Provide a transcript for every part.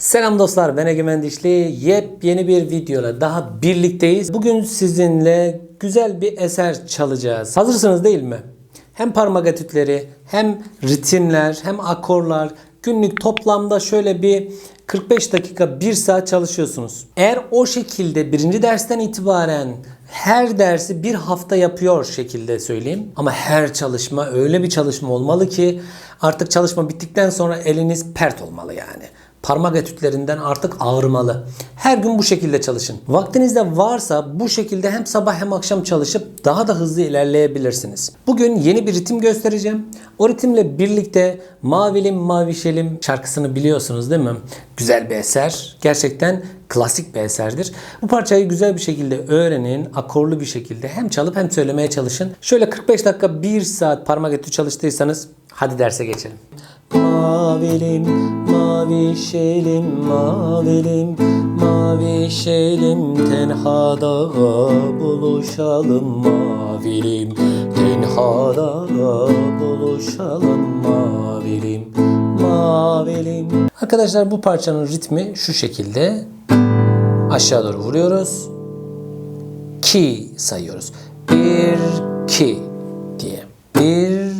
Selam dostlar ben Egemen Dişli. Yepyeni bir videoyla daha birlikteyiz. Bugün sizinle güzel bir eser çalacağız. Hazırsınız değil mi? Hem parmak etütleri hem ritimler hem akorlar günlük toplamda şöyle bir 45 dakika 1 saat çalışıyorsunuz. Eğer o şekilde birinci dersten itibaren her dersi bir hafta yapıyor şekilde söyleyeyim. Ama her çalışma öyle bir çalışma olmalı ki artık çalışma bittikten sonra eliniz pert olmalı yani. Parmak etütlerinden artık ağrımalı. Her gün bu şekilde çalışın. Vaktiniz de varsa bu şekilde hem sabah hem akşam çalışıp daha da hızlı ilerleyebilirsiniz. Bugün yeni bir ritim göstereceğim. O ritimle birlikte Mavilim Mavişelim şarkısını biliyorsunuz değil mi? Güzel bir eser. Gerçekten klasik bir eserdir. Bu parçayı güzel bir şekilde öğrenin. Akorlu bir şekilde hem çalıp hem söylemeye çalışın. Şöyle 45 dakika 1 saat parmak etü çalıştıysanız hadi derse geçelim. Mavilim, mavişelim, mavilim, mavişelim Tenhada buluşalım mavilim Tenhada buluşalım mavilim, mavilim Arkadaşlar bu parçanın ritmi şu şekilde Aşağı doğru vuruyoruz Ki sayıyoruz. 1, 2 diye. 1,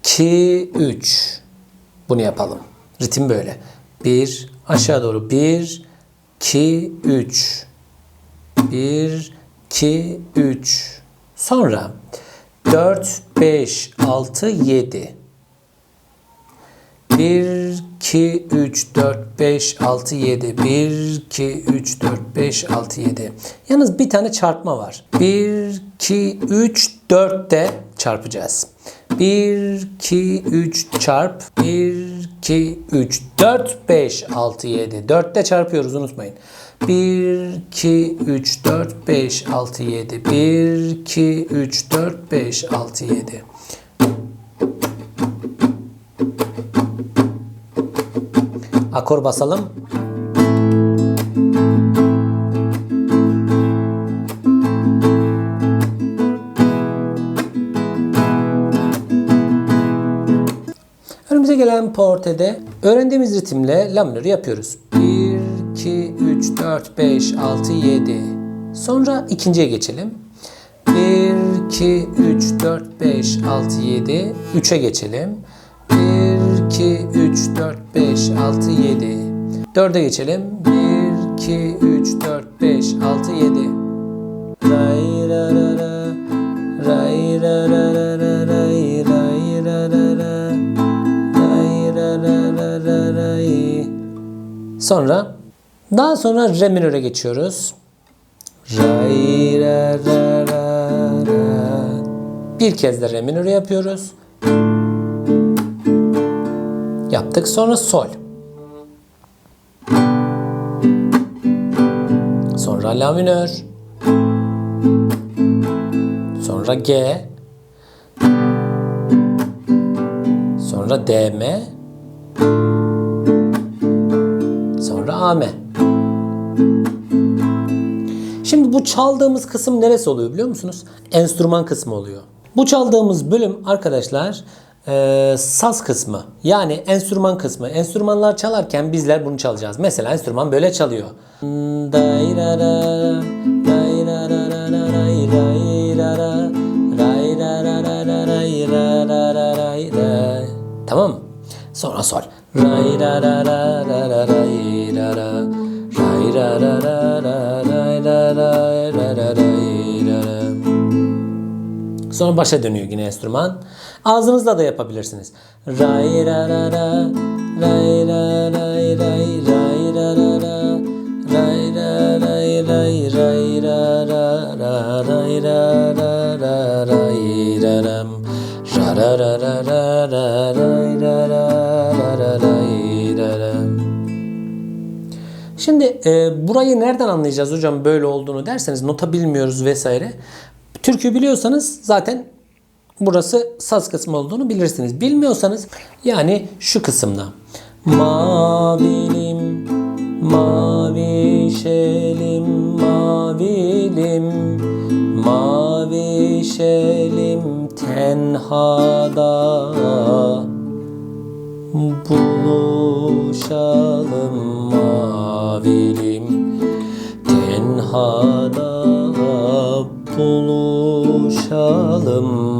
2, 3 bunu yapalım. Ritim böyle. 1 aşağı doğru 1 2 3 1 2 3 sonra 4 5 6 7 1 2 3 4 5 6 7 1 2 3 4 5 6 7 Yalnız bir tane çarpma var. 1 2 3 4 de çarpacağız. 1 2 3 çarp 1 2 3 4 5 6 7 4 de çarpıyoruz unutmayın. 1 2 3 4 5 6 7 1 2 3 4 5 6 7 Akor basalım. Önümüze gelen portede öğrendiğimiz ritimle la minörü yapıyoruz. 1, 2, 3, 4, 5, 6, 7. Sonra ikinciye geçelim. 1, 2, 3, 4, 5, 6, 7. 3'e geçelim. 1, 2, 3, 4, 5, 6, 7. 4'e geçelim. 1, 2, 3, 4, 5, 6, 7. Ray ra ra ra. Ray ra ra ra ra ra ra ra. Ra. Sonra daha sonra re minöre geçiyoruz. Ray ra ra ra ra. Bir kez de re minörü yapıyoruz. Yaptık. Sonra sol. Sonra la minör. Sonra G. Sonra DM. Sonra AM. Şimdi bu çaldığımız kısım neresi oluyor biliyor musunuz? Enstrüman kısmı oluyor. Bu çaldığımız bölüm arkadaşlar e, saz kısmı. Yani enstrüman kısmı. Enstrümanlar çalarken bizler bunu çalacağız. Mesela enstrüman böyle çalıyor. Tamam? Sonra sol. Sonra başa dönüyor yine enstrüman. Ağzınızla da yapabilirsiniz. Ray ra ra ra ray ra ray ray ray ra ra ra ray ra ray ray ray ra ra ra ray ra ra ra ray ra ram ra ra ra ra ra ra ray ra ra ra ra ray ra ram Şimdi e, burayı nereden anlayacağız hocam böyle olduğunu derseniz nota bilmiyoruz vesaire. Türkü biliyorsanız zaten burası saz kısmı olduğunu bilirsiniz. Bilmiyorsanız yani şu kısımda. Mavilim, mavişelim, mavilim, mavişelim tenhada buluşalım mavilim Tenhada buluşalım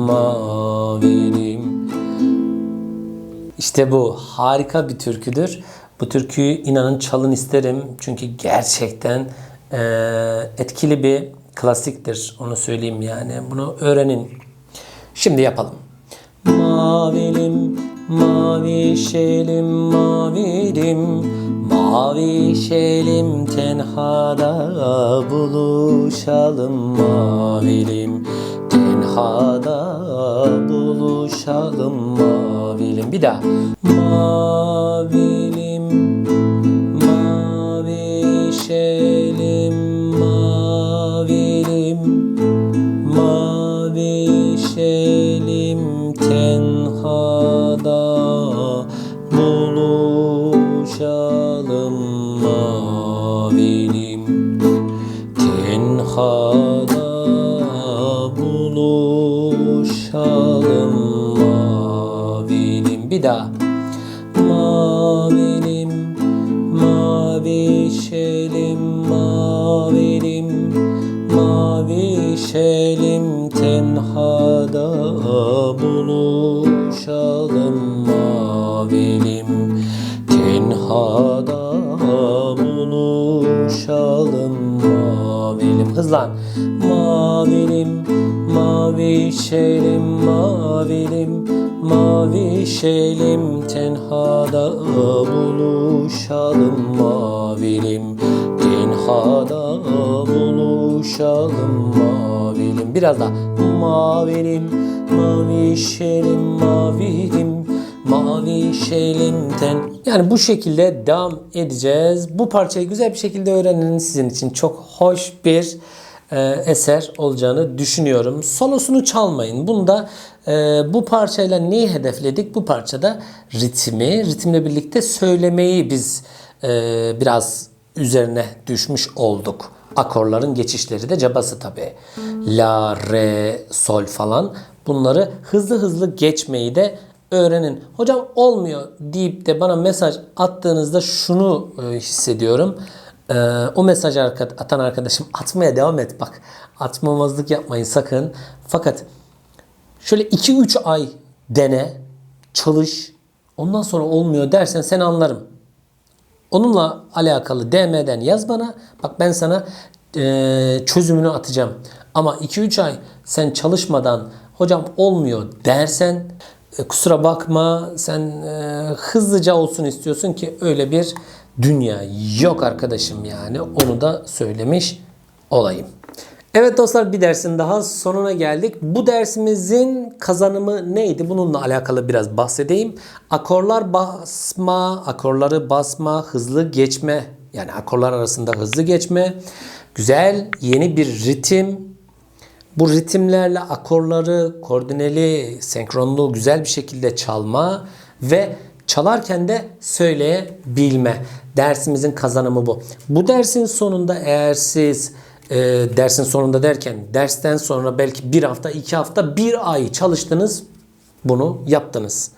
mavilim İşte bu harika bir türküdür. Bu türküyü inanın çalın isterim. Çünkü gerçekten eee, etkili bir klasiktir. Onu söyleyeyim yani. Bunu öğrenin. Şimdi yapalım. Mavilim, mavişelim, mavilim Mavişelim tenhada buluşalım mavilim Tenhada buluşalım mavilim. Bir daha. Mavilim, mavişelim, buluşalım mavilim. Tenhada buluşalım mavilim. Hızlan Mavilim, mavişelim, mavilim. Mavişelim tenhada buluşalım mavilim Tenhada buluşalım mavilim Biraz daha mavilim mavişelim mavilim Mavişelim ten Yani bu şekilde devam edeceğiz. Bu parçayı güzel bir şekilde öğrenin sizin için çok hoş bir e, eser olacağını düşünüyorum. Solosunu çalmayın. Bunda e, bu parçayla neyi hedefledik? Bu parçada ritmi, ritimle birlikte söylemeyi biz e, biraz üzerine düşmüş olduk. Akorların geçişleri de cabası tabii. La, re, sol falan. Bunları hızlı hızlı geçmeyi de öğrenin. Hocam olmuyor deyip de bana mesaj attığınızda şunu e, hissediyorum. Ee, o mesajı atan arkadaşım atmaya devam et bak. Atmamazlık yapmayın sakın. Fakat şöyle 2-3 ay dene, çalış. Ondan sonra olmuyor dersen seni anlarım. Onunla alakalı DM'den yaz bana. Bak ben sana e, çözümünü atacağım. Ama 2-3 ay sen çalışmadan hocam olmuyor dersen e, kusura bakma sen e, hızlıca olsun istiyorsun ki öyle bir dünya yok arkadaşım yani onu da söylemiş olayım. Evet dostlar bir dersin daha sonuna geldik. Bu dersimizin kazanımı neydi? Bununla alakalı biraz bahsedeyim. Akorlar basma, akorları basma, hızlı geçme. Yani akorlar arasında hızlı geçme. Güzel yeni bir ritim. Bu ritimlerle akorları koordineli, senkronlu güzel bir şekilde çalma ve çalarken de söyleyebilme. Dersimizin kazanımı bu. Bu dersin sonunda eğer siz e, dersin sonunda derken dersten sonra belki bir hafta, iki hafta, bir ay çalıştınız. Bunu yaptınız.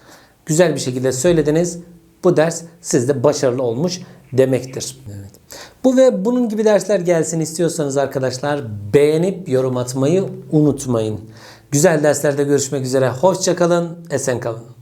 Güzel bir şekilde söylediniz. Bu ders sizde başarılı olmuş demektir. Evet. Bu ve bunun gibi dersler gelsin istiyorsanız arkadaşlar beğenip yorum atmayı unutmayın. Güzel derslerde görüşmek üzere. Hoşçakalın, esen kalın.